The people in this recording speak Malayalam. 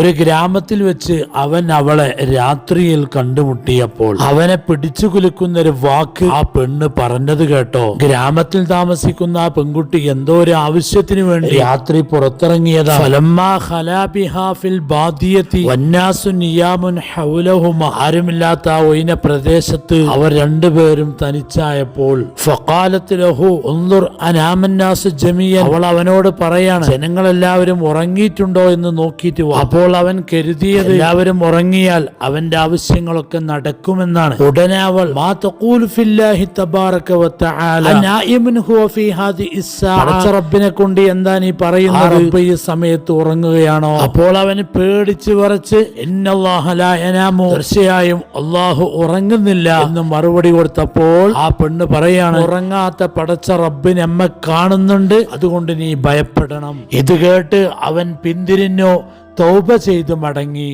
ഒരു ഗ്രാമത്തിൽ വെച്ച് അവൻ അവളെ രാത്രിയിൽ കണ്ടുമുട്ടിയപ്പോൾ അവനെ പിടിച്ചു കുലുക്കുന്ന ഒരു വാക്ക് ആ പെണ്ണ് പറഞ്ഞത് കേട്ടോ. ഗ്രാമത്തിൽ താമസിക്കുന്ന ആ പെൺകുട്ടി എന്തോ ഒരു ആവശ്യത്തിന് വേണ്ടി രാത്രി പുറത്തിറങ്ങിയതാ. ഫലമ്മാ ഖലാ ഫിൽ ബാദിയത്തി വന്നാസു നിയാമുൻ ഹൗലഹുമ. ആരുമില്ലാത്ത ആ ഒയിന പ്രദേശത്ത് അവർ രണ്ടുപേരും തനിച്ചായപ്പോൾ അവൾ അവനോട് പറയാണ് ജനങ്ങളെല്ലാവരും ഉറങ്ങിയിട്ടുണ്ടോ? എന്ന് നോക്കിയിട്ട് വാ. അപ്പോൾ അവൻ കരുതിയത് എല്ലാവരും ഉറങ്ങിയാൽ അവന്റെ ആവശ്യങ്ങളൊക്കെ നടക്കുമെന്നാണ്. ഉടനെ അവൾ റബ്ബിനെ കൊണ്ട് എന്താ നീ പറയുന്നത്? റബ്ബ് ഈ സമയത്ത് ഉറങ്ങുകയാണോ? അപ്പോൾ അവന് പേടിച്ച് പറച്ച് തീർച്ചയായും അള്ളാഹു ഉറങ്ങുന്നില്ല. എന്ന് മറുപടി കൊടുത്തപ്പോൾ ആ പെണ്ണ് പറയാണ് ഉറങ്ങാത്ത പടച്ച റബ്ബിനെ അമ്മ കാണുന്നുണ്ട്. അതുകൊണ്ട് നീ ഭയപ്പെടണം. ഇത് കേട്ട് അവൻ പിന്തിരിഞ്ഞു. തൗബ ചെയ്തു മടങ്ങി.